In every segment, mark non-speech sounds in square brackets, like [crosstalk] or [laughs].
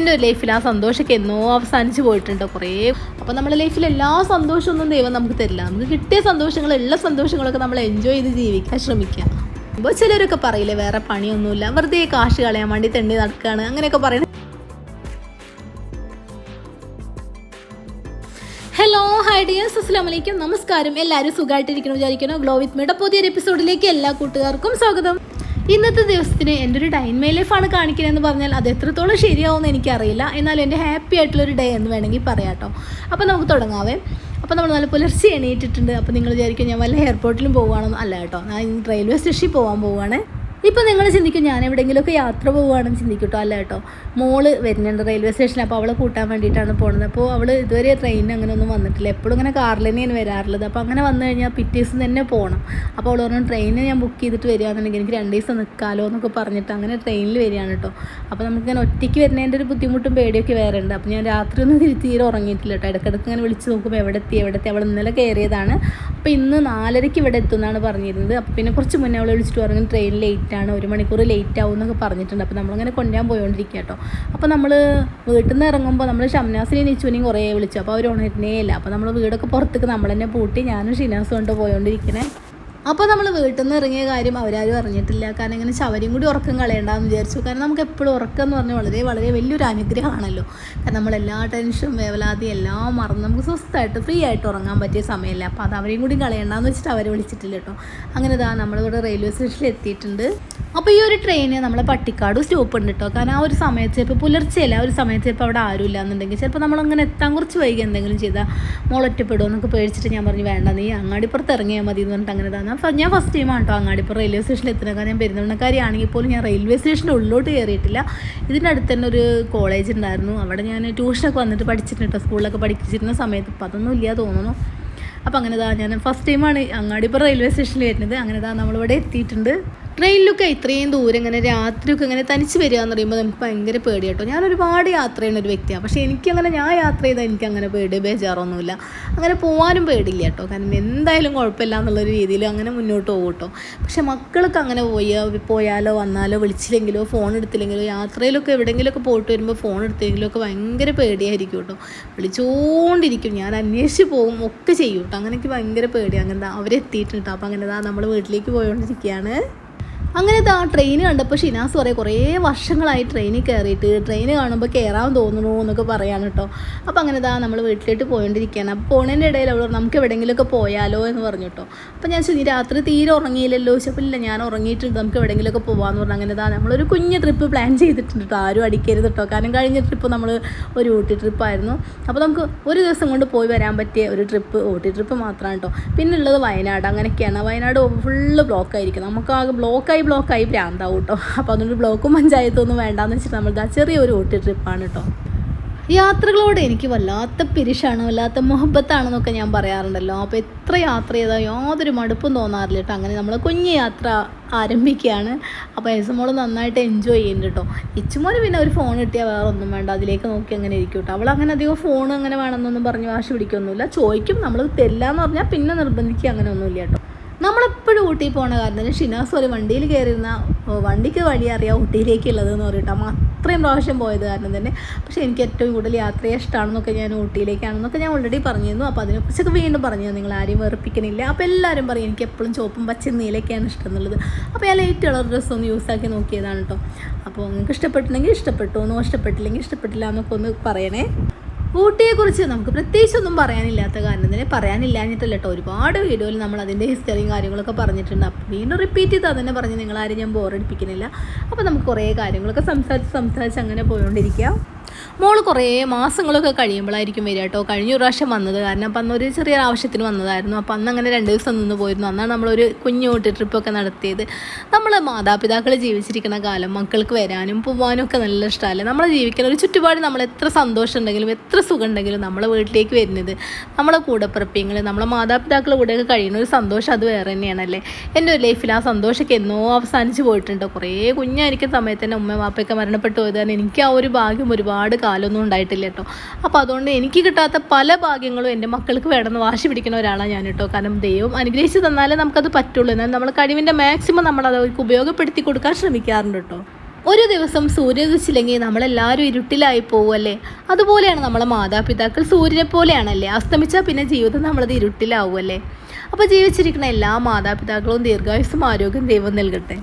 എന്റെ ഒരു ലൈഫിൽ ആ സന്തോഷമൊക്കെ എന്നോ അവസാനിച്ച് പോയിട്ടുണ്ട് കുറേ. അപ്പോൾ നമ്മുടെ ലൈഫിൽ എല്ലാ സന്തോഷമൊന്നും ദൈവം നമുക്ക് തരില്ല. നമുക്ക് കിട്ടിയ സന്തോഷങ്ങൾ എല്ലാ സന്തോഷങ്ങളൊക്കെ നമ്മൾ എൻജോയ് ചെയ്ത് ജീവിക്കാൻ ശ്രമിക്കുക. അപ്പോൾ ചിലരൊക്കെ പറയില്ലേ വേറെ പണിയൊന്നുമില്ല. വെറുതെ കാശ് കളയാൻ വേണ്ടി തെണ്ടി നടക്കുകയാണ് അങ്ങനെയൊക്കെ പറയുന്നത് ഹലോ ഹൈ ഡിയേഴ്സ് അസ്സാം വലൈക്കും നമസ്കാരം. എല്ലാവരും സുഖമായിട്ടിരിക്കണം വിചാരിക്കണം? ഗ്ലോ വിത്ത് മീയുടെ പുതിയൊരു എപ്പിസോഡിലേക്ക് എല്ലാ കൂട്ടുകാർക്കും സ്വാഗതം. ഇന്നത്തെ ദിവസത്തിന് എന്റെ ഒരു ഡൈൻ മൈ ലൈഫാണ് കാണിക്കുന്നതെന്ന് പറഞ്ഞാൽ അത് എത്രത്തോളം ശരിയാവുമെന്ന് എനിക്കറിയില്ല. എന്നാലും എന്റെ ഹാപ്പി ആയിട്ടുള്ളൊരു ഡേ എന്ന് വേണമെങ്കിൽ പറയാം കേട്ടോ അപ്പോൾ നമുക്ക് തുടങ്ങാവേ. അപ്പോൾ നമ്മൾ നല്ല പുലർച്ചെ എണീറ്റിട്ടുണ്ട് അപ്പോൾ നിങ്ങൾ വിചാരിക്കും ഞാൻ വല്ല എയർപോർട്ടിലും പോകുകയാണെന്ന് അല്ല കേട്ടോ. ഞാൻ റെയിൽവേ സ്റ്റേഷനിൽ പോകാൻ പോവുകയാണ്. ഇപ്പോൾ നിങ്ങൾ ചിന്തിക്കും ഞാൻ എവിടെയെങ്കിലുമൊക്കെ യാത്ര പോവുകയാണെന്ന് ചിന്തിക്കും അല്ല കേട്ടോ മോൾ വരുന്നുണ്ട് റെയിൽവേ സ്റ്റേഷനിൽ അപ്പോൾ അവളെ കൂട്ടാൻ വേണ്ടിയിട്ടാണ് പോകുന്നത് അപ്പോൾ അവൾ ഇതുവരെ ട്രെയിൻ അങ്ങനെ ഒന്നും വന്നിട്ടില്ല. എപ്പോഴും ഇങ്ങനെ കാറിൽ തന്നെയാണ് വരാറുള്ളത്. അപ്പോൾ അങ്ങനെ വന്നു കഴിഞ്ഞാൽ പിറ്റേ ദിവസം തന്നെ പോകണം അപ്പോൾ അവൾ പറഞ്ഞു ട്രെയിനിന് ഞാൻ ബുക്ക് ചെയ്തിട്ട് വരികയാണെന്നുണ്ടെങ്കിൽ എനിക്ക് രണ്ട് ദിവസം നിൽക്കാമല്ലോ എന്നൊക്കെ പറഞ്ഞിട്ട് അങ്ങനെ ട്രെയിനിൽ വരികയാണ് കേട്ടോ അപ്പോൾ നമുക്ക് നമുക്കിങ്ങനെ ഒറ്റയ്ക്ക് വരുന്നതിന്റെ ഒരു ബുദ്ധിമുട്ടും പേടിയൊക്കെ വേറെ ഉണ്ട്. അപ്പോൾ ഞാൻ രാത്രി ഒന്നും തീരെ ഉറങ്ങിയിട്ടില്ല കേട്ടോ ഇടയ്ക്കിടയ്ക്ക് ഇങ്ങനെ വിളിച്ച് നോക്കുമ്പോൾ എവിടെ എത്തി എവിടെ എത്തി? അവൾ ഇന്നലെ കയറിയതാണ്. അപ്പോൾ ഇന്ന് നാലരയ്ക്ക് ഇവിടെ എത്തുമെന്നാണ് പറഞ്ഞിരുന്നത്. അപ്പോൾ പിന്നെ കുറച്ച് മുന്നേ അവളെ വിളിച്ചിട്ട് പറഞ്ഞു ട്രെയിൻ ലേറ്റ് ആണ് ഒരു മണിക്കൂർ ലേറ്റ് ആവും എന്നൊക്കെ പറഞ്ഞിട്ടുണ്ട്. അപ്പോൾ നമ്മളിങ്ങനെ കൊണ്ടുപോകാൻ പോയോണ്ടിരിക്കുക കേട്ടോ അപ്പോൾ നമ്മൾ വീട്ടിൽ നിന്ന് ഇറങ്ങുമ്പോൾ നമ്മൾ ഷംനാസിനെയും നിച്ചുവിനെയും കുറേ വിളിച്ചു. അപ്പോൾ അവർ ഉണരുന്നേ ഇല്ല. അപ്പോൾ നമ്മൾ വീടൊക്കെ പുറത്തേക്ക് നമ്മൾ തന്നെ പൂട്ടി ഞാനും ഷിനാസും കൊണ്ട് പോയോണ്ടിരിക്കണേ. അപ്പോൾ നമ്മൾ വീട്ടിൽ നിന്ന് ഇറങ്ങിയ കാര്യം അവരാരും അറിഞ്ഞിട്ടില്ല. കാരണം ഇങ്ങനെ ശവരിയും കൂടി ഉറക്കം കളയണ്ടെന്ന് വിചാരിച്ചു. കാരണം നമുക്ക് എപ്പോഴും ഉറക്കം എന്ന് പറഞ്ഞാൽ വളരെ വളരെ വലിയൊരു അനുഗ്രഹമാണല്ലോ. കാരണം നമ്മൾ എല്ലാ ടെൻഷനും വേവലാതി എല്ലാം മറന്ന് നമുക്ക് സ്വസ്ഥമായിട്ട് ഫ്രീ ആയിട്ട് ഉറങ്ങാൻ പറ്റിയ സമയമല്ല അപ്പോൾ അത് അവരെയും കൂടി കളയണ്ടെന്ന് വെച്ചിട്ട് അവരെ വിളിച്ചിട്ടില്ല കേട്ടോ. അങ്ങനെ ഇതാ നമ്മളിവിടെ റെയിൽവേ സ്റ്റേഷനിൽ എത്തിയിട്ടുണ്ട്. അപ്പോൾ ഈ ഒരു ട്രെയിന് നമ്മളെ പട്ടിക്കാട് സ്റ്റോപ്പ് ഉണ്ട് കേട്ടോ കാരണം ആ ഒരു സമയത്ത് ചിലപ്പോൾ പുലർച്ചെയല്ല ആ ഒരു സമയത്ത് ചിലപ്പോൾ അവിടെ ആരും ഇല്ലാന്നുണ്ടെങ്കിൽ ചിലപ്പോൾ നമ്മളങ്ങനെ എത്താൻ കുറച്ച് വൈകി എന്തെങ്കിലും ചെയ്താൽ മോളൊറ്റപ്പെടുമോ എന്നൊക്കെ പേടിച്ചിട്ട് ഞാൻ പറഞ്ഞു വേണ്ട നീ അങ്ങാടിപ്പുറത്ത് ഇറങ്ങിയാൽ മതി എന്ന് പറഞ്ഞിട്ട് അങ്ങനെ തന്നെ ഞാൻ ഫസ്റ്റ് ടൈമാണ് കേട്ടോ അങ്ങാടിപ്പുറം റെയിൽവേ സ്റ്റേഷനിൽ എത്തുന്നത്. കാരണം ഞാൻ പെരുന്തണ്ണക്കാരിയാണെങ്കിൽ പോലും ഞാൻ റെയിൽവേ സ്റ്റേഷന്റെ ഉള്ളിലോട്ട് കയറിയിട്ടില്ല. ഇതിന്റെ അടുത്ത് തന്നെ ഒരു കോളേജ് ഉണ്ടായിരുന്നു. അവിടെ ഞാൻ ട്യൂഷനൊക്കെ വന്നിട്ട് പഠിച്ചിട്ടുണ്ട് കേട്ടോ സ്കൂളിലൊക്കെ പഠിച്ചിരുന്ന സമയത്ത്. ഇപ്പം അതൊന്നും ഇല്ല തോന്നുന്നു. അപ്പോൾ അങ്ങനെ ഞാൻ ഫസ്റ്റ് ടൈമാണ് അങ്ങാടിപ്പുറം റെയിൽവേ സ്റ്റേഷനിൽ വരുന്നത്. അങ്ങനെ നമ്മൾ നമ്മളിവിടെ എത്തിയിട്ടുണ്ട്. ട്രെയിനിലൊക്കെ ഇത്രയും ദൂരം ഇങ്ങനെ രാത്രിയൊക്കെ ഇങ്ങനെ തനിച്ച് വരിക എന്ന് പറയുമ്പോൾ നമുക്ക് ഭയങ്കര പേടി കേട്ടോ. ഞാൻ ഒരുപാട് യാത്ര ചെയ്യുന്ന ഒരു വ്യക്തിയാണ്. പക്ഷേ എനിക്കങ്ങനെ ഞാൻ യാത്ര ചെയ്താൽ എനിക്ക് അങ്ങനെ പേടി ബേജാറൊന്നുമില്ല. അങ്ങനെ പോകാനും പേടില്ല കേട്ടോ. കാരണം എന്തായാലും കുഴപ്പമില്ല എന്നുള്ളൊരു രീതിയിൽ അങ്ങനെ മുന്നോട്ട് പോകും കേട്ടോ. പക്ഷെ മക്കൾക്ക് അങ്ങനെ പോയി പോയാലോ വന്നാലോ വിളിച്ചില്ലെങ്കിലോ ഫോൺ എടുത്തില്ലെങ്കിലോ യാത്രയിലൊക്കെ എവിടെയെങ്കിലുമൊക്കെ പോയിട്ട് വരുമ്പോൾ ഫോൺ എടുത്തില്ലെങ്കിലോ ഒക്കെ ഭയങ്കര പേടിയായിരിക്കും കേട്ടോ. വിളിച്ചുകൊണ്ടിരിക്കും ഞാൻ അന്വേഷിച്ച് പോകും ഒക്കെ ചെയ്യും കേട്ടോ. അങ്ങനെ എനിക്ക് ഭയങ്കര പേടിയാണ്. അങ്ങനെ അവരെത്തിയിട്ടുണ്ട്. അപ്പോൾ അങ്ങനെ നമ്മൾ വീട്ടിലേക്ക് പോയോണ്ടിരിക്കുകയാണ്. അങ്ങനെ ആ ട്രെയിൻ കണ്ടപ്പോൾ ഷിനാസ് പറയും കുറേ വർഷങ്ങളായി ട്രെയിനിൽ കയറിയിട്ട് ട്രെയിൻ കാണുമ്പോൾ കയറാൻ തോന്നുന്നു എന്നൊക്കെ പറയാണ് കേട്ടോ അപ്പോൾ അങ്ങനെ ഇതാ നമ്മൾ വീട്ടിലോട്ട് പോയിണ്ടിരിക്കുകയാണ് അപ്പോൾ പോണേന്റെ ഇടയിൽ അവൾ നമുക്ക് എവിടെയെങ്കിലുമൊക്കെ പോയാലോ എന്ന് പറഞ്ഞു കേട്ടോ അപ്പോൾ ഞാൻ ചോദിച്ചു രാത്രി തീരെ ഉറങ്ങിയില്ലല്ലോ? ചോദിച്ചപ്പോൾ ഇല്ല ഞാൻ ഉറങ്ങിയിട്ടുണ്ട്. നമുക്ക് എവിടെയെങ്കിലുമൊക്കെ പോകാമെന്ന് പറഞ്ഞു. അങ്ങനെ ഇതാ നമ്മളൊരു കുഞ്ഞ് ട്രിപ്പ് പ്ലാൻ ചെയ്തിട്ടുണ്ട് കേട്ടോ ആരും അടിക്കരുത് കേട്ടോ കാരണം കഴിഞ്ഞ ട്രിപ്പ് നമ്മൾ ഒരു ഊട്ടി ട്രിപ്പായിരുന്നു അപ്പോൾ നമുക്ക് ഒരു ദിവസം കൊണ്ട് പോയി വരാൻ പറ്റിയ ഒരു ട്രിപ്പ് ഊട്ടി ട്രിപ്പ് മാത്രമാണ് കേട്ടോ പിന്നെ ഉള്ളത് വയനാട്. അങ്ങനെയൊക്കെയാണ്. വയനാട് ഫുള്ള് ബ്ലോക്കായിരിക്കും നമുക്ക് ആകെ ബ്ലോക്കായി ബ്ലോക്കായി ഭ്രാന്താവും കേട്ടോ അപ്പോൾ അതുകൊണ്ട് ബ്ലോക്കും പഞ്ചായത്തും ഒന്നും വേണ്ടാന്ന് വെച്ചിട്ട് നമ്മൾ ഇതാ ചെറിയൊരു ഊട്ടി ട്രിപ്പാണ് കേട്ടോ യാത്രകളോട് എനിക്ക് വല്ലാത്ത പിരിഷാണ് വല്ലാത്ത മുഹബത്താണെന്നൊക്കെ ഞാൻ പറയാറുണ്ടല്ലോ. അപ്പോൾ എത്ര യാത്ര ചെയ്താൽ യാതൊരു മടുപ്പും തോന്നാറില്ല കേട്ടോ അങ്ങനെ നമ്മൾ കുഞ്ഞ് യാത്ര ആരംഭിക്കുകയാണ്. അപ്പോൾ എസുമോൾ നന്നായിട്ട് എൻജോയ് ചെയ്യുന്നുണ്ട് കേട്ടോ ഇച്ചുമോന് പിന്നെ ഒരു ഫോൺ കിട്ടിയാൽ വേറെ ഒന്നും വേണ്ട. അതിലേക്ക് നോക്കി അങ്ങനെ ഇരിക്കും കേട്ടോ അവൾ അങ്ങനെ അധികം ഫോൺ അങ്ങനെ വേണമെന്നൊന്നും പറഞ്ഞ് വാശി പിടിക്കൊന്നുമില്ല. ചോദിക്കും നമ്മൾ തരില്ല എന്ന് പറഞ്ഞാൽ പിന്നെ നിർബന്ധിക്കുക അങ്ങനെ ഒന്നുമില്ല കേട്ടോ നമ്മളെപ്പോഴും ഊട്ടി പോണ കാരണം ഷിനാസ് ഒരു വണ്ടിയിൽ കയറിയിരുന്ന വണ്ടിക്ക് വഴി അറിയാം ഊട്ടിയിലേക്കുള്ളത് എന്ന് പറയട്ടോ നമ്മൾ അത്രയും പ്രാവശ്യം പോയത് കാരണം തന്നെ. പക്ഷെ എനിക്ക് ഏറ്റവും കൂടുതൽ യാത്ര ഇഷ്ടമാണെന്നൊക്കെ ഞാൻ ഊട്ടിയിലേക്കാണെന്നൊക്കെ ഞാൻ ഓൾറെഡി പറഞ്ഞിരുന്നു. അപ്പോൾ അതിനെക്കുറിച്ചൊക്കെ വീണ്ടും പറഞ്ഞു. നിങ്ങൾ ആരെയും വെറുപ്പിക്കണില്ല. അപ്പോൾ എല്ലാവരും പറയും എനിക്ക് എപ്പോഴും ചുവപ്പും പച്ച നീലൊക്കെയാണ് ഇഷ്ടം എന്നുള്ളത് അപ്പോൾ ഞാൻ ലൈറ്റ് കളർ ഡ്രസ്സ് ഒന്ന് യൂസാക്കി നോക്കിയതാണ് കേട്ടോ. അപ്പോൾ നിങ്ങൾക്ക് ഇഷ്ടപ്പെട്ടില്ലെങ്കിൽ ഇഷ്ടപ്പെട്ടു. ഒന്നും ഇഷ്ടപ്പെട്ടില്ലെങ്കിൽ ഇഷ്ടപ്പെട്ടില്ല എന്നൊക്കെ ഒന്ന് പറയണേ. ഊട്ടിയെക്കുറിച്ച് നമുക്ക് പ്രത്യേകിച്ചൊന്നും പറയാനില്ലാത്ത കാരണം തന്നെ പറയാനില്ലാഞ്ഞിട്ടല്ല കേട്ടോ. ഒരുപാട് വീഡിയോയിൽ നമ്മൾ അതിന്റെ ഹിസ്റ്ററിയും കാര്യങ്ങളൊക്കെ പറഞ്ഞിട്ടുണ്ട്. അപ്പോൾ വീണ്ടും റിപ്പീറ്റ് ചെയ്ത് അതന്നെ പറഞ്ഞ് നിങ്ങളാരും ഞാൻ ബോറടിപ്പിക്കുന്നില്ല അപ്പോൾ നമുക്ക് കുറേ കാര്യങ്ങളൊക്കെ സംസാരിച്ച് സംസാരിച്ച് അങ്ങനെ പോയോണ്ടിരിക്കാം. മോൾ കുറേ മാസങ്ങളൊക്കെ കഴിയുമ്പോഴായിരിക്കും വരിക കേട്ടോ. കഴിഞ്ഞ പ്രാവശ്യം വന്നത്. കാരണം അപ്പം അന്നൊരു ചെറിയ ആവശ്യത്തിന് വന്നതായിരുന്നു. അപ്പം അന്ന് അങ്ങനെ രണ്ട് ദിവസം നിന്ന് പോയിരുന്നു. അന്നാണ് നമ്മളൊരു കുഞ്ഞു ഊട്ടി ട്രിപ്പൊക്കെ നടത്തിയത്. നമ്മൾ മാതാപിതാക്കൾ ജീവിച്ചിരിക്കുന്ന കാലം മക്കൾക്ക് വരാനും പോവാനും ഒക്കെ നല്ല ഇഷ്ടമല്ലേ? നമ്മൾ ജീവിക്കുന്ന ഒരു ചുറ്റുപാട് നമ്മൾ എത്ര സന്തോഷം ഉണ്ടെങ്കിലും എത്ര സുഖം ഉണ്ടെങ്കിലും നമ്മളെ വീട്ടിലേക്ക് വരുന്നത് നമ്മളെ കൂടപ്പിറപ്പിങ്ങൾ നമ്മളെ മാതാപിതാക്കളുടെ കൂടെയൊക്കെ കഴിയുന്ന ഒരു സന്തോഷം അത് വേറെ തന്നെയാണല്ലേ? എന്റെ ഒരു ലൈഫിൽ ആ സന്തോഷമൊക്കെ എന്നോ അവസാനിച്ച് പോയിട്ടുണ്ട്. കുറേ കുഞ്ഞായിരിക്കുന്ന സമയത്ത് തന്നെ ഉമ്മ വാപ്പയൊക്കെ മരണപ്പെട്ടു പോയത് എനിക്ക് ആ ഒരു ഭാഗ്യം ഒരുപാട് കാലമൊന്നും ഉണ്ടായിട്ടില്ല കേട്ടോ. അപ്പോൾ അതുകൊണ്ട് എനിക്ക് കിട്ടാത്ത പല ഭാഗ്യങ്ങളും എന്റെ മക്കൾക്ക് വേണമെന്ന് വാശി പിടിക്കുന്ന ഒരാളാണ് ഞാൻ കേട്ടോ. കാരണം ദൈവം അനുഗ്രഹിച്ച് തന്നാലേ നമുക്കത് പറ്റുള്ളൂ. എന്നാൽ നമ്മൾ കഴിവിന്റെ മാക്സിമം നമ്മൾ അവർക്ക് ഉപയോഗപ്പെടുത്തി കൊടുക്കാൻ ശ്രമിക്കാറുണ്ട് കേട്ടോ. ഒരു ദിവസം സൂര്യൻ ഉദിച്ചില്ലെങ്കിൽ നമ്മളെല്ലാവരും ഇരുട്ടിലായി പോവുമല്ലേ അതുപോലെയാണ് നമ്മളെ മാതാപിതാക്കൾ സൂര്യനെ പോലെയാണല്ലേ? അസ്തമിച്ചാൽ പിന്നെ ജീവിതം നമ്മളത് ഇരുട്ടിലാവുമല്ലേ അപ്പോൾ ജീവിച്ചിരിക്കുന്ന എല്ലാ മാതാപിതാക്കളും ദീർഘായുസ്സും ആരോഗ്യം ദൈവം നൽകട്ടെ.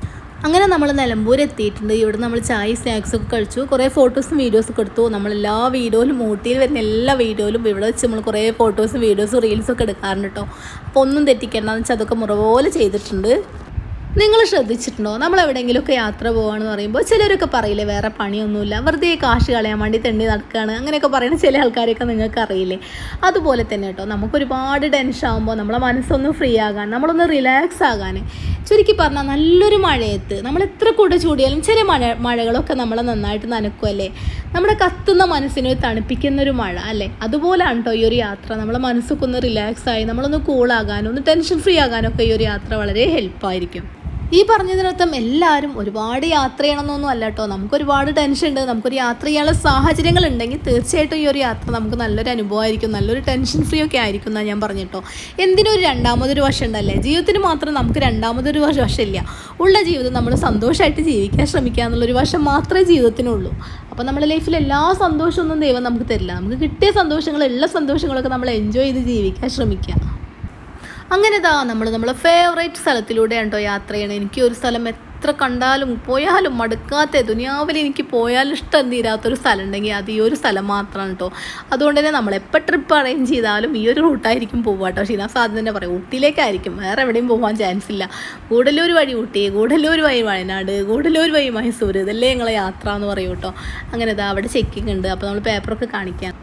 അങ്ങനെ നമ്മൾ നിലമ്പൂർ എത്തിയിട്ടുണ്ട് ഇവിടെ നമ്മൾ ചായ സ്നാക്സ് ഒക്കെ കഴിച്ചു. കുറേ ഫോട്ടോസും വീഡിയോസും എടുത്തു. നമ്മൾ എല്ലാ വീഡിയോയിലും ഊട്ടിയിൽ വരുന്ന എല്ലാ വീഡിയോയിലും ഇവിടെ വെച്ച് നമ്മൾ കുറേ ഫോട്ടോസും വീഡിയോസും റീൽസും ഒക്കെ എടുക്കാറുണ്ട് കേട്ടോ അപ്പോൾ ഒന്നും തെറ്റിക്കേണ്ടെന്ന് വെച്ചാൽ അതൊക്കെ മുറപോലെ ചെയ്തിട്ടുണ്ട്. നിങ്ങൾ ശ്രദ്ധിച്ചിട്ടുണ്ടോ? നമ്മൾ എവിടെയെങ്കിലുമൊക്കെ യാത്ര പോകുകയാണെന്ന് പറയുമ്പോൾ ചിലരൊക്കെ പറയില്ലേ വേറെ പണിയൊന്നുമില്ല വെറുതെ കാശ് കളയാൻ വേണ്ടി തെണ്ടി നടക്കുകയാണ് അങ്ങനെയൊക്കെ പറയുന്ന ചില ആൾക്കാരെയൊക്കെ നിങ്ങൾക്ക് അറിയില്ലേ അതുപോലെ തന്നെ കേട്ടോ നമുക്ക് ഒരുപാട് ടെൻഷൻ ആകുമ്പോൾ നമ്മളെ മനസ്സൊന്ന് ഫ്രീ ആകാൻ നമ്മളൊന്ന് റിലാക്സ് ആകാൻ. ചുരുക്കി പറഞ്ഞാൽ നല്ലൊരു മഴയത്ത് നമ്മൾ എത്ര കൂടെ ചൂടിയാലും ചില മഴ മഴകളൊക്കെ നമ്മളെ നന്നായിട്ട് നനക്കുമല്ലേ നമ്മുടെ കത്തുന്ന മനസ്സിനെ തണുപ്പിക്കുന്ന ഒരു മഴ അല്ലേ? അതുപോലെയാണ് കേട്ടോ ഈ ഒരു യാത്ര. നമ്മളെ മനസ്സൊക്കെ ഒന്ന് റിലാക്സ് ആയി നമ്മളൊന്ന് കൂളാകാനും ഒന്ന് ടെൻഷൻ ഫ്രീ ആകാനൊക്കെ ഈ ഒരു യാത്ര വളരെ ഹെൽപ്പായിരിക്കും ഈ പറഞ്ഞതിനർത്ഥം എല്ലാവരും ഒരുപാട് യാത്ര ചെയ്യണമെന്നൊന്നും അല്ല കേട്ടോ. നമുക്ക് ഒരുപാട് ടെൻഷൻ ഉണ്ട്. നമുക്കൊരു യാത്ര ചെയ്യാനുള്ള സാഹചര്യങ്ങൾ ഉണ്ടെങ്കിൽ തീർച്ചയായിട്ടും ഈ ഒരു യാത്ര നമുക്ക് നല്ലൊരു അനുഭവമായിരിക്കും. നല്ലൊരു ടെൻഷൻ ഫ്രീ ഒക്കെ ആയിരിക്കും എന്നാണ് ഞാൻ പറഞ്ഞിട്ടോ എന്തിനൊരു രണ്ടാമതൊരു വശം ഉണ്ടല്ലേ? ജീവിതത്തിന് മാത്രം നമുക്ക് രണ്ടാമതൊരു വശ- വശമില്ല. ഉള്ള ജീവിതം നമ്മൾ സന്തോഷമായിട്ട് ജീവിക്കാൻ ശ്രമിക്കുക എന്നുള്ളൊരു വശം മാത്രമേ ജീവിതത്തിനുള്ളൂ. അപ്പോൾ നമ്മുടെ ലൈഫിൽ എല്ലാ സന്തോഷമൊന്നും ദൈവം നമുക്ക് തരില്ല. നമുക്ക് കിട്ടിയ സന്തോഷങ്ങൾ എല്ലാ സന്തോഷങ്ങളൊക്കെ നമ്മൾ എൻജോയ് ചെയ്ത് ജീവിക്കാൻ ശ്രമിക്കുക. അങ്ങനെ ഇതാ നമ്മൾ നമ്മളെ ഫേവറേറ്റ് സ്ഥലത്തിലൂടെയാണ് കേട്ടോ യാത്ര ചെയ്യണം. എനിക്ക് ഒരു സ്ഥലം എത്ര കണ്ടാലും പോയാലും മടുക്കാത്ത ദുനിയാവിൽ എനിക്ക് പോയാലും ഇഷ്ടം തീരാത്തൊരു സ്ഥലം ഉണ്ടെങ്കിൽ അത് ഈ ഒരു സ്ഥലം മാത്രമാണ് കേട്ടോ അതുകൊണ്ട് തന്നെ നമ്മൾ എപ്പോൾ ട്രിപ്പ് അറേഞ്ച് ചെയ്താലും ഈ ഒരു റൂട്ടായിരിക്കും പോവുക കേട്ടോ ഷീനാസ് ആദ്യം തന്നെ പറയും ഊട്ടിയിലേക്കായിരിക്കും. വേറെ എവിടെയും പോകാൻ ചാൻസ് ഇല്ല. ഗൂഡല്ലൂർ വഴി ഊട്ടി ഗൂഡല്ലൂർ വഴി വയനാട് ഗൂഡല്ലൂർ വഴി മൈസൂർ ഇതല്ലേ ഞങ്ങളെ യാത്ര എന്ന് പറയും കേട്ടോ അങ്ങനെ ഇതാ അവിടെ ചെക്കിംഗ് ഉണ്ട്. അപ്പോൾ നമ്മൾ പേപ്പറൊക്കെ കാണിക്കാൻ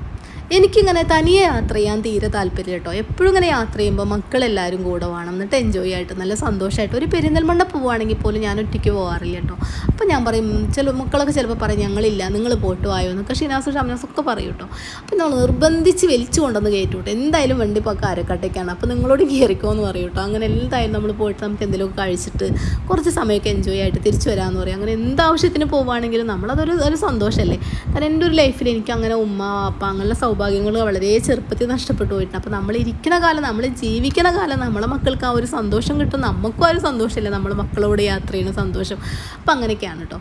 എനിക്കിങ്ങനെ തനിയെ യാത്ര ചെയ്യാൻ തീരെ താല്പര്യം കേട്ടോ. എപ്പോഴും ഇങ്ങനെ യാത്ര ചെയ്യുമ്പോൾ മക്കളെല്ലാവരും കൂടെ വേണം. എന്നിട്ട് എൻജോയ് ആയിട്ട് നല്ല സന്തോഷമായിട്ട് ഒരു പെരിന്തൽമണ്ണ പോവുകയാണെങ്കിൽ പോലും ഞാൻ ഒറ്റയ്ക്ക് പോകാറില്ല കേട്ടോ. അപ്പോൾ ഞാൻ പറയും ചില മക്കളൊക്കെ ചിലപ്പോൾ പറയും ഞങ്ങളില്ല നിങ്ങൾ പോയിട്ട് വായോ? എന്നൊക്കെ ഷിനാസ് ഷംനാസും ഒക്കെ പറയും കേട്ടോ. അപ്പോൾ നമ്മൾ നിർബന്ധിച്ച് വലിച്ചു കൊണ്ടുവന്ന് കയറ്റും കേട്ടോ. എന്തായാലും വണ്ടി ഇപ്പോൾ കാരക്കട്ടയ്ക്കാണ് അപ്പോൾ നിങ്ങളോട് കയറിക്കോ എന്ന് പറയും കേട്ടോ. അങ്ങനെ എന്തായാലും നമ്മൾ പോയിട്ട് നമുക്ക് എന്തെങ്കിലുമൊക്കെ കഴിച്ചിട്ട് കുറച്ച് സമയമൊക്കെ എൻജോയ് ആയിട്ട് തിരിച്ചു വരാമെന്ന് പറയും. അങ്ങനെ എന്താവശ്യത്തിന് പോവുകയാണെങ്കിലും നമ്മളതൊരു ഒരു സന്തോഷമല്ലേ? കാരണം എന്റെ ഒരു ലൈഫിൽ എനിക്ക് അങ്ങനെ ഉമ്മ അപ്പ അങ്ങനെയുള്ള സൗഭാഗ്യങ്ങൾ വളരെ ചെറുപ്പത്തിൽ നഷ്ടപ്പെട്ടു പോയിട്ടുണ്ട്. അപ്പോൾ നമ്മൾ ഇരിക്കുന്ന കാലം നമ്മൾ ജീവിക്കുന്ന കാലം നമ്മളെ മക്കൾക്ക് ആ ഒരു സന്തോഷം കിട്ടും. നമുക്കും ആ ഒരു സന്തോഷമില്ല? നമ്മൾ മക്കളോട് യാത്ര ചെയ്യുന്ന സന്തോഷം. അപ്പം അങ്ങനെയൊക്കെയാണ് കേട്ടോ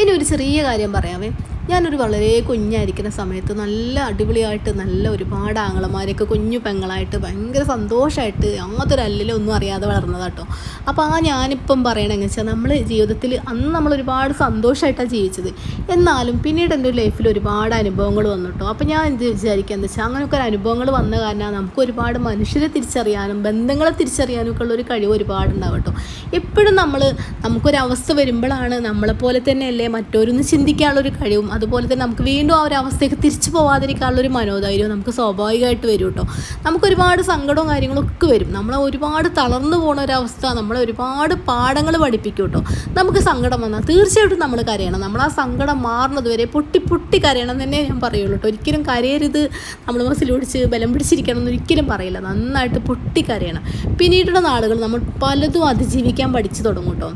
ഇനി ഒരു ചെറിയ കാര്യം പറയാമേ ഞാനൊരു വളരെ കുഞ്ഞായിരിക്കുന്ന സമയത്ത് നല്ല അടിപൊളിയായിട്ട് നല്ല ഒരുപാട് ആങ്ങളമാരെയൊക്കെ കുഞ്ഞു പെങ്ങളായിട്ട് ഭയങ്കര സന്തോഷമായിട്ട് യാതൊരു ഒന്നും അറിയാതെ വളർന്നതാട്ടോ. അപ്പോൾ ആ ഞാനിപ്പം പറയണമെന്ന് വെച്ചാൽ നമ്മൾ ജീവിതത്തിൽ അന്ന് നമ്മൾ ഒരുപാട് സന്തോഷമായിട്ടാണ് ജീവിച്ചത്. എന്നാലും പിന്നീട് എന്റെ ലൈഫിൽ ഒരുപാട് അനുഭവങ്ങൾ വന്നു കേട്ടോ അപ്പോൾ ഞാൻ എന്ത് വിചാരിക്കുക എന്താ വെച്ചാൽ അങ്ങനെയൊക്കെ അനുഭവങ്ങൾ വന്ന കാരണം നമുക്ക് ഒരുപാട് മനുഷ്യരെ തിരിച്ചറിയാനും ബന്ധങ്ങളെ തിരിച്ചറിയാനും ഒക്കെ ഉള്ളൊരു കഴിവ് ഒരുപാടുണ്ടാവും കേട്ടോ എപ്പോഴും നമ്മൾ നമുക്കൊരവസ്ഥ വരുമ്പോഴാണ് നമ്മളെപ്പോലെ തന്നെയല്ലേ മറ്റോരൊന്ന് ചിന്തിക്കാനുള്ളൊരു കഴിവും അതുപോലെ തന്നെ നമുക്ക് വീണ്ടും ആ ഒരു അവസ്ഥയ്ക്ക് തിരിച്ചു പോവാതിരിക്കാനുള്ള ഒരു മനോധൈര്യവും നമുക്ക് സ്വാഭാവികമായിട്ട് വരും കേട്ടോ. നമുക്ക് ഒരുപാട് സങ്കടവും കാര്യങ്ങളൊക്കെ വരും. നമ്മളെ ഒരുപാട് തളർന്നു പോകുന്ന ഒരവസ്ഥ നമ്മളെ ഒരുപാട് പാഠങ്ങൾ പഠിപ്പിക്കും കേട്ടോ. നമുക്ക് സങ്കടം വന്നാൽ തീർച്ചയായിട്ടും നമ്മൾ കരയണം. നമ്മൾ ആ സങ്കടം മാറുന്നത് വരെ പൊട്ടി പൊട്ടി കരയണം എന്ന് തന്നെ ഞാൻ പറയുള്ളൂ കേട്ടോ. ഒരിക്കലും കരയരുത്. നമ്മൾ മനസ്സിൽ പിടിച്ച് ബലം പിടിച്ചിരിക്കണം എന്ന് ഒരിക്കലും പറയില്ല. നന്നായിട്ട് പൊട്ടി കരയണം. പിന്നീടുള്ള നാളുകൾ നമ്മൾ പലതും അതിജീവിക്കാൻ പഠിച്ചു തുടങ്ങും കേട്ടോ.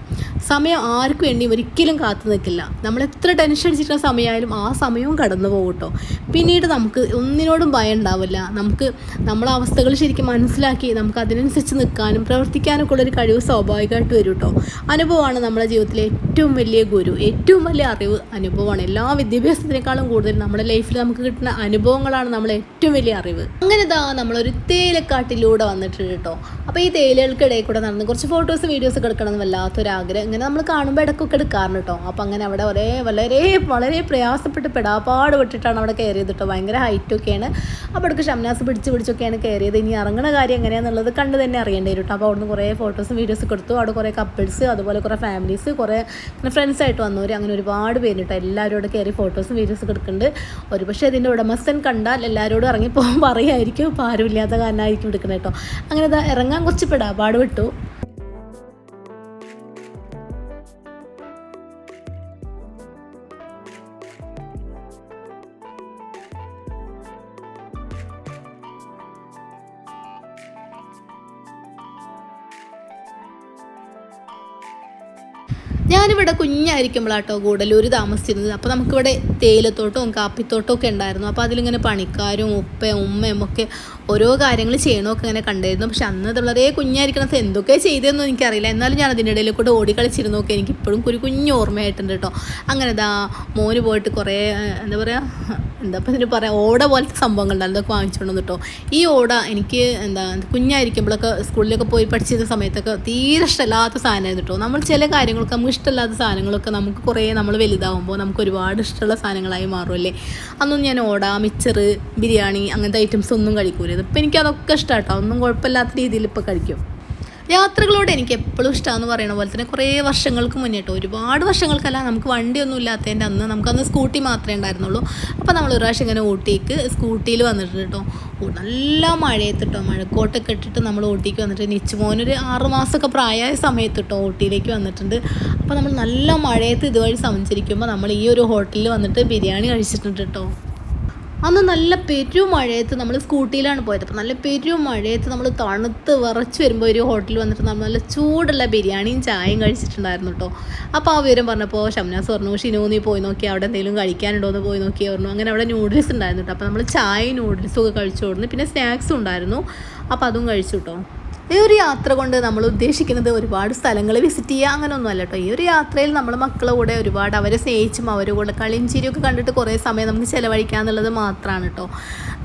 സമയം ആർക്കും വേണ്ടിയും ഒരിക്കലും കാത്തു നിൽക്കില്ല. നമ്മൾ എത്ര ടെൻഷൻ അടിച്ചിട്ടുള്ള സമയമായാലും ആ സമയവും കടന്നു പോകും പിന്നീട് നമുക്ക് ഒന്നിനോടും ഭയം ഉണ്ടാവില്ല. നമുക്ക് നമ്മളെ അവസ്ഥകൾ ശരിക്കും മനസ്സിലാക്കി നമുക്ക് അതിനനുസരിച്ച് നിൽക്കാനും പ്രവർത്തിക്കാനും ഒക്കെ ഉള്ളൊരു കഴിവ് സ്വാഭാവികമായിട്ട് വരും കേട്ടോ. അനുഭവമാണ് നമ്മുടെ ജീവിതത്തിലെ ഏറ്റവും വലിയ ഗുരു. ഏറ്റവും വലിയ അറിവ് അനുഭവമാണ്. എല്ലാ വിദ്യാഭ്യാസത്തിനേക്കാളും കൂടുതൽ നമ്മുടെ ലൈഫിൽ നമുക്ക് കിട്ടുന്ന അനുഭവങ്ങളാണ് നമ്മളെ ഏറ്റവും വലിയ അറിവ്. അങ്ങനെ ഇതാ നമ്മളൊരു തേയിലക്കാട്ടിലൂടെ വന്നിട്ടുണ്ട് കേട്ടോ. അപ്പോൾ ഈ തേയിലകൾക്കിടയിൽ കൂടെ നടന്ന് കുറച്ച് ഫോട്ടോസ് വീഡിയോസ് ഒക്കെ എടുക്കണം എന്ന് വല്ലാത്തൊരാഗ്രഹം. ഇങ്ങനെ നമ്മൾ കാണുമ്പോൾ ഇടക്കൊക്കെ എടുക്കാറുണ്ട് കേട്ടോ. അപ്പോൾ അങ്ങനെ അവിടെ ഒരേ വളരെ വളരെ പ്രയാസപ്പെട്ട് പെടാപ്പാട് വിട്ടിട്ടാണ് അവിടെ കയറിയത് കേട്ടോ ഭയങ്കര ഹൈറ്റൊക്കെയാണ് അപ്പോൾ അവിടെ ഷംനാസ് പിടിച്ച് പിടിച്ചൊക്കെയാണ് കയറിയത് ഇനി ഇറങ്ങുന്ന കാര്യം എങ്ങനെയാണെന്നുള്ളത് കണ്ട് തന്നെ അറിയേണ്ടി വരും അപ്പോൾ അവിടുന്ന് കുറേ ഫോട്ടോസും വീഡിയോസ് കൊടുത്തു. അവിടെ കുറേ കപ്പിൾസ് അതുപോലെ കുറേ ഫാമിലീസ് കുറേ ഫ്രണ്ട്സ് ആയിട്ട് വന്നവർ അങ്ങനെ ഒരുപാട് പേര് കേട്ടോ എല്ലാവരും അവിടെ കയറി ഫോട്ടോസും വീഡിയോസും എടുക്കുന്നുണ്ട്. ഒരു പക്ഷേ ഇതിന്റെ ഉടമസ്ഥൻ കണ്ടാൽ എല്ലാവരോടും ഇറങ്ങി പോകാൻ [laughs] പറയുമായിരിക്കും ഇപ്പോൾ ആരുമില്ലാത്ത കാരണമായിരിക്കും എടുക്കുന്നത് കേട്ടോ അങ്ങനെ ഇറങ്ങാൻ കുറച്ച് പെടാപ്പാട് വിട്ടു ഞാനിവിടെ കുഞ്ഞായിരിക്കുമ്പോഴാട്ടോ ഗൂഡല്ലൂർ താമസിച്ചിരുന്നത്. അപ്പോൾ നമുക്കിവിടെ തേയിലത്തോട്ടവും കാപ്പിത്തോട്ടവും ഒക്കെ ഉണ്ടായിരുന്നു. അപ്പോൾ അതിലിങ്ങനെ പണിക്കാരും ഉപ്പയും ഉമ്മയും ഒക്കെ ഓരോ കാര്യങ്ങൾ ചെയ്യണമൊക്കെ ഇങ്ങനെ കണ്ടായിരുന്നു പക്ഷെ അന്ന് വളരെ കുഞ്ഞായിരിക്കണത് എന്തൊക്കെ ചെയ്തതെന്നും എനിക്കറിയില്ല. എന്നാലും ഞാൻ അതിന്റെ ഇടയിൽ കൂടെ ഓടിക്കളിച്ചിരുന്നൊക്കെ കളിച്ചിരുന്നൊക്കെ എനിക്ക് ഇപ്പോഴും ഒരു കുഞ്ഞു ഓർമ്മയായിട്ടുണ്ട് കേട്ടോ. അങ്ങനെ ദാ മോന് പോയിട്ട് കുറേ എന്താ പറയുക എന്താ ഇപ്പം ഇതിന് പറയാം ഓട പോലത്തെ സംഭവങ്ങളുണ്ട്. അതൊക്കെ വാങ്ങിച്ചുകൊണ്ട് കേട്ടോ ഈ ഓട എനിക്ക് എന്താ കുഞ്ഞായിരിക്കുമ്പോഴൊക്കെ സ്കൂളിലൊക്കെ പോയി പഠിച്ചിരുന്ന സമയത്തൊക്കെ തീരെ ഇഷ്ടമില്ലാത്ത സാധനമായിരുന്നു കേട്ടോ നമ്മൾ ചില കാര്യങ്ങളൊക്കെ നമുക്ക് ഇഷ്ടമില്ലാത്ത സാധനങ്ങളൊക്കെ നമുക്ക് കുറേ നമ്മൾ വലുതാവുമ്പോൾ നമുക്ക് ഒരുപാട് ഇഷ്ടമുള്ള സാധനങ്ങളായി മാറുമല്ലേ? അന്നൊന്നും ഞാൻ ഓട മിച്ചർ ബിരിയാണി അങ്ങനത്തെ ഐറ്റംസ് ഒന്നും കഴിക്കൂല ഇപ്പം എനിക്കതൊക്കെ ഇഷ്ടമാണ് കേട്ടോ ഒന്നും കുഴപ്പമില്ലാത്ത രീതിയിൽ ഇപ്പോൾ കഴിക്കും. യാത്രകളോട് എനിക്ക് എപ്പോഴും ഇഷ്ടമാണെന്ന് പറയുന്ന പോലെ തന്നെ കുറേ വർഷങ്ങൾക്ക് മുന്നേട്ട് ഒരുപാട് വർഷങ്ങൾക്കല്ല നമുക്ക് വണ്ടിയൊന്നും ഇല്ലാത്തതിന്റെ അന്ന് നമുക്കന്ന് സ്കൂട്ടി മാത്രമേ ഉണ്ടായിരുന്നുള്ളൂ. അപ്പോൾ നമ്മൾ ഒരു പ്രാവശ്യം ഇങ്ങനെ ഊട്ടിക്ക് സ്കൂട്ടിയിൽ വന്നിട്ട് കേട്ടോ നല്ല മഴയത്ത് കേട്ടോ മഴക്കോട്ടൊക്കെ ഇട്ടിട്ട് നമ്മൾ ഊട്ടിക്ക് വന്നിട്ട് നിച്ചുമോനൊരു ആറ് മാസമൊക്കെ പ്രായമായ സമയത്ത് കേട്ടോ ഊട്ടിയിലേക്ക് വന്നിട്ടുണ്ട്. അപ്പോൾ നമ്മൾ നല്ല മഴയത്ത് ഇതുവഴി സഞ്ചരിക്കുമ്പോൾ നമ്മൾ ഈ ഒരു ഹോട്ടലിൽ വന്നിട്ട് ബിരിയാണി കഴിച്ചിട്ടുണ്ട് കേട്ടോ അന്ന് നല്ല പെരു മഴയത്ത് നമ്മൾ സ്കൂട്ടിയിലാണ് പോയത്. അപ്പോൾ നല്ല പെരു മഴയത്ത് നമ്മൾ തണുത്ത് വിറച്ച് വരുമ്പോൾ ഒരു ഹോട്ടലിൽ വന്നിട്ട് നമ്മൾ നല്ല ചൂടുള്ള ബിരിയാണിയും ചായയും കഴിച്ചിട്ടുണ്ടായിരുന്നു കേട്ടോ അപ്പോൾ ആ വിവരം പറഞ്ഞപ്പോൾ ഷംനാസ് പറഞ്ഞു ഷിനോ നീ പോയി നോക്കി അവിടെ എന്തെങ്കിലും കഴിക്കാനുണ്ടോ എന്ന് പോയി നോക്കി പറഞ്ഞു. അങ്ങനെ അവിടെ നൂഡിൽസ് ഉണ്ടായിരുന്നു കേട്ടോ അപ്പോൾ നമ്മൾ ചായയും നൂഡിൽസും ഒക്കെ കഴിച്ചു കൊടുന്നു. പിന്നെ സ്നാക്സും ഉണ്ടായിരുന്നു. അപ്പോൾ അതും കഴിച്ചു കേട്ടോ ഈ ഒരു യാത്ര കൊണ്ട് നമ്മൾ ഉദ്ദേശിക്കുന്നത് ഒരുപാട് സ്ഥലങ്ങൾ വിസിറ്റ് ചെയ്യുക അങ്ങനെയൊന്നും അല്ല കേട്ടോ ഈ ഒരു യാത്രയിൽ നമ്മൾ മക്കളെ കൂടെ ഒരുപാട് അവരെ സ്നേഹിച്ചും അവരുടെ കൂടെ കളിയും ചിരിയൊക്കെ കണ്ടിട്ട് കുറേ സമയം നമുക്ക് ചിലവഴിക്കുക എന്നുള്ളത് മാത്രമാണ് കേട്ടോ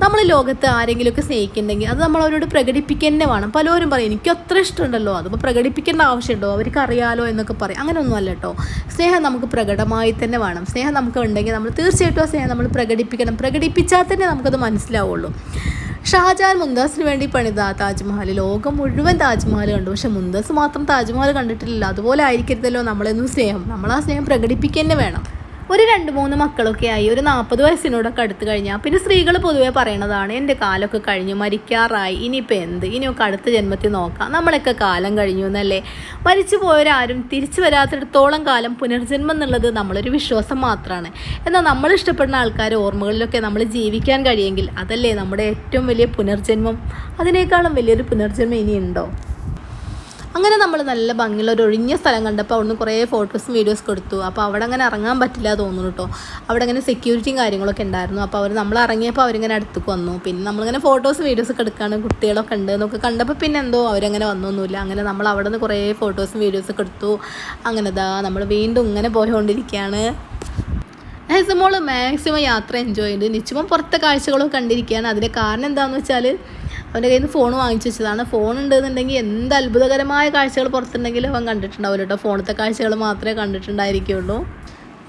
നമ്മൾ ലോകത്ത് ആരെങ്കിലുമൊക്കെ സ്നേഹിക്കുന്നുണ്ടെങ്കിൽ അത് നമ്മൾ അവരോട് പ്രകടിപ്പിക്കുക തന്നെ വേണം. പലരും പറയും എനിക്ക് അത്ര ഇഷ്ടമുണ്ടല്ലോ. അതിപ്പോൾ പ്രകടിപ്പിക്കേണ്ട ആവശ്യമുണ്ടോ? അവർക്ക് അറിയാലോ എന്നൊക്കെ പറയും. അങ്ങനെയൊന്നും അല്ല കേട്ടോ സ്നേഹം നമുക്ക് പ്രകടമായി തന്നെ വേണം. സ്നേഹം നമുക്ക് ഉണ്ടെങ്കിൽ നമ്മൾ തീർച്ചയായിട്ടും ആ സ്നേഹം നമ്മൾ പ്രകടിപ്പിക്കണം. പ്രകടിപ്പിച്ചാൽ തന്നെ നമുക്കത് മനസ്സിലാവുള്ളൂ. ഷാജഹാൻ മുംതാസിന് വേണ്ടി പണിത താജ്മഹൽ. ലോകം മുഴുവൻ താജ്മഹൽ കണ്ടു. പക്ഷെ മുംതാസ് മാത്രം താജ്മഹൽ കണ്ടിട്ടില്ല അതുപോലെ ആയിരിക്കരുതല്ലോ നമ്മളെന്നും സ്നേഹം. നമ്മൾ ആ സ്നേഹം പ്രകടിപ്പിക്കുക തന്നെ വേണം. ഒരു രണ്ട് മൂന്ന് മക്കളൊക്കെ ആയി. ഒരു നാൽപ്പത് വയസ്സിനോടൊക്കെ അടുത്ത് കഴിഞ്ഞാൽ പിന്നെ സ്ത്രീകൾ പൊതുവേ പറയണതാണ് എന്റെ കാലമൊക്കെ കഴിഞ്ഞു മരിക്കാറായി. ഇനിയിപ്പോൾ എന്ത്? ഇനിയൊക്കെ അടുത്ത ജന്മത്തിൽ നോക്കാം. നമ്മളൊക്കെ കാലം കഴിഞ്ഞു എന്നല്ലേ? മരിച്ചു പോയവരാരും തിരിച്ചു വരാത്തിടത്തോളം കാലം പുനർജന്മം എന്നുള്ളത് നമ്മളൊരു വിശ്വാസം മാത്രമാണ് എന്നാൽ നമ്മൾ ഇഷ്ടപ്പെടുന്ന ആൾക്കാർ ഓർമ്മകളിലൊക്കെ നമ്മൾ ജീവിക്കാൻ കഴിയുമെങ്കിൽ അതല്ലേ നമ്മുടെ ഏറ്റവും വലിയ പുനർജന്മം? അതിനേക്കാളും വലിയൊരു പുനർജന്മം ഇനിയുണ്ടോ? അങ്ങനെ നമ്മൾ നല്ല ഭംഗിയുള്ള ഒരു ഒഴിഞ്ഞ സ്ഥലം കണ്ടപ്പോൾ അവിടുന്ന് കുറേ ഫോട്ടോസും വീഡിയോസ് കൊടുത്തു അപ്പോൾ അവിടെ അങ്ങനെ ഇറങ്ങാൻ പറ്റില്ല തോന്നുന്നു കേട്ടോ അവിടെ അങ്ങനെ സെക്യൂരിറ്റിയും കാര്യങ്ങളൊക്കെ ഉണ്ടായിരുന്നു. അപ്പോൾ അവർ നമ്മൾ ഇറങ്ങിയപ്പോൾ അവരിങ്ങനെ അടുത്തേക്ക് വന്നു. പിന്നെ നമ്മളിങ്ങനെ ഫോട്ടോസും വീഡിയോസ് ഒക്കെ എടുക്കുകയാണ് കുട്ടികളൊക്കെ ഉണ്ട് എന്നൊക്കെ കണ്ടപ്പോൾ പിന്നെ എന്തോ അവരങ്ങനെ വന്നൊന്നുമില്ല അങ്ങനെ നമ്മൾ അവിടെ നിന്ന് കുറേ ഫോട്ടോസും വീഡിയോസ് ഒക്കെ എടുത്തു. അങ്ങനെ ദാ നമ്മൾ വീണ്ടും ഇങ്ങനെ പോയിക്കൊണ്ടിരിക്കുകയാണ് ഹെസമോൾ മാക്സിമം യാത്ര എൻജോയ് ചെയ്ത്. നിശ്ചയം പുറത്തെ കാഴ്ചകളൊക്കെ കണ്ടിരിക്കുകയാണ്. അതിന്റെ കാരണം എന്താണെന്ന് വെച്ചാൽ അവന്റെ കയ്യിൽ നിന്ന് ഫോൺ വാങ്ങിച്ചു വെച്ചതാണ്. ഫോൺ ഉണ്ടെന്നുണ്ടെങ്കിൽ എന്ത് അത്ഭുതകരമായ കാഴ്ചകൾ പുറത്തുണ്ടെങ്കിലും അവൻ കണ്ടിട്ടുണ്ടാവില്ല കേട്ടോ. ഫോണത്തെ കാഴ്ചകൾ മാത്രമേ കണ്ടിട്ടുണ്ടായിരിക്കുള്ളൂ.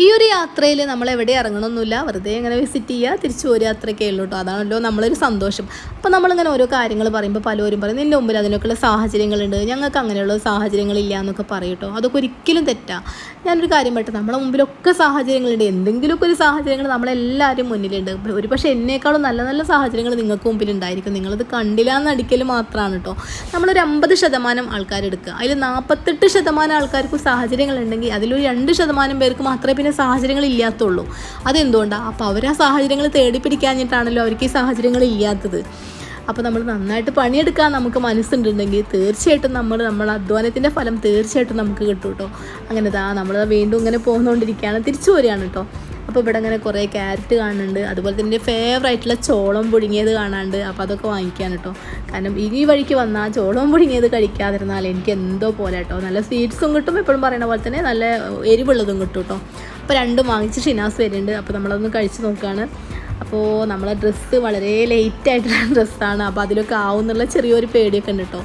ഈ ഒരു യാത്രയിൽ നമ്മൾ എവിടെ ഇറങ്ങണമെന്നില്ല വെറുതെ ഇങ്ങനെ വിസിറ്റ് ചെയ്യുക തിരിച്ചു ഒരു യാത്രയൊക്കെ ഉള്ളൂ കേട്ടോ. അതാണല്ലോ നമ്മളൊരു സന്തോഷം. അപ്പോൾ നമ്മളിങ്ങനെ ഓരോ കാര്യങ്ങൾ പറയുമ്പോൾ പലരും പറയും നിന്റെ മുമ്പിൽ അതിനൊക്കെയുള്ള സാഹചര്യങ്ങളുണ്ട്. ഞങ്ങൾക്ക് അങ്ങനെയുള്ള സാഹചര്യങ്ങളില്ല എന്നൊക്കെ പറയും അതൊക്കെ ഒരിക്കലും തെറ്റാ. ഞാനൊരു കാര്യം പറയട്ടെ. നമ്മളെ മുമ്പിലൊക്കെ സാഹചര്യങ്ങളുണ്ട്. എന്തെങ്കിലുമൊക്കെ ഒരു സാഹചര്യങ്ങൾ നമ്മളെല്ലാവരും മുന്നിലുണ്ട്. ഒരു പക്ഷേ എന്നേക്കാളും നല്ല നല്ല സാഹചര്യങ്ങൾ നിങ്ങൾക്ക് മുമ്പിൽ ഉണ്ടായിരിക്കും. നിങ്ങളത് കണ്ടില്ല എന്നടിക്കൽ മാത്രമാണ് കേട്ടോ. നമ്മളൊരു അമ്പത് ശതമാനം ആൾക്കാരെടുക്കുക. അതിൽ നാൽപ്പത്തെട്ട് ശതമാനം ആൾക്കാർക്ക് സാഹചര്യങ്ങളുണ്ടെങ്കിൽ അതിലൊരു രണ്ട് ശതമാനം പേർക്ക് മാത്രമേ പിന്നെ സാഹചര്യങ്ങൾ ഇല്ലാത്തുള്ളൂ അതെന്തുകൊണ്ടാണ് അപ്പോൾ അവർ ആ സാഹചര്യങ്ങൾ തേടി പിടിക്കാഞ്ഞിട്ടാണല്ലോ അവർക്ക് ഈ സാഹചര്യങ്ങൾ ഇല്ലാത്തത്. അപ്പോൾ നമ്മൾ നന്നായിട്ട് പണിയെടുക്കാൻ നമുക്ക് മനസ്സുണ്ടെങ്കിൽ തീർച്ചയായിട്ടും നമ്മൾ നമ്മൾ അധ്വാനത്തിന്റെ ഫലം തീർച്ചയായിട്ടും നമുക്ക് കിട്ടും കേട്ടോ. അങ്ങനെ ദാ നമ്മൾ വീണ്ടും ഇങ്ങനെ പോകുന്നുകൊണ്ടിരിക്കുകയാണ് തിരിച്ചു വരികയാണ് കേട്ടോ. അപ്പോൾ ഇവിടെ അങ്ങനെ കുറേ ക്യാരറ്റ് കാണുന്നുണ്ട്. അതുപോലെ തന്നെ എന്റെ ഫേവറായിട്ടുള്ള ചോളം പുഴുങ്ങിയത് കാണാണ്ട്. അപ്പോൾ അതൊക്കെ വാങ്ങിക്കാൻ കേട്ടോ. കാരണം ഈ വഴിക്ക് വന്നാൽ ചോളം പുഴുങ്ങിയത് കഴിക്കാതിരുന്നാൽ എനിക്ക് എന്തോ പോലെ കേട്ടോ. നല്ല സ്വീറ്റ്സും കിട്ടും എപ്പോഴും പറയുന്ന പോലെ തന്നെ നല്ല എരിവുള്ളതും കിട്ടും കേട്ടോ. അപ്പോൾ രണ്ടും വാങ്ങിച്ച് ഷിനാസ് വരുന്നുണ്ട്. അപ്പോൾ നമ്മളതൊന്ന് കഴിച്ച് നോക്കുകയാണ് അപ്പോൾ നമ്മളെ ഡ്രസ്സ് വളരെ ലേറ്റ് ആയിട്ടുള്ള ഡ്രസ്സാണ് അപ്പോൾ അതിലൊക്കെ ആവും എന്നുള്ള ചെറിയൊരു പേടിയൊക്കെ ഉണ്ട് കേട്ടോ.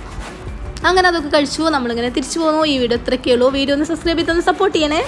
അങ്ങനെ അതൊക്കെ കഴിച്ചു. നമ്മളിങ്ങനെ തിരിച്ചു പോകുന്നു. ഈ വീഡിയോ ഇത്രയൊക്കെ വീഡിയോ ഒന്ന് സബ്സ്ക്രൈബ് ചെയ്തൊന്ന് സപ്പോർട്ട് ചെയ്യണേ.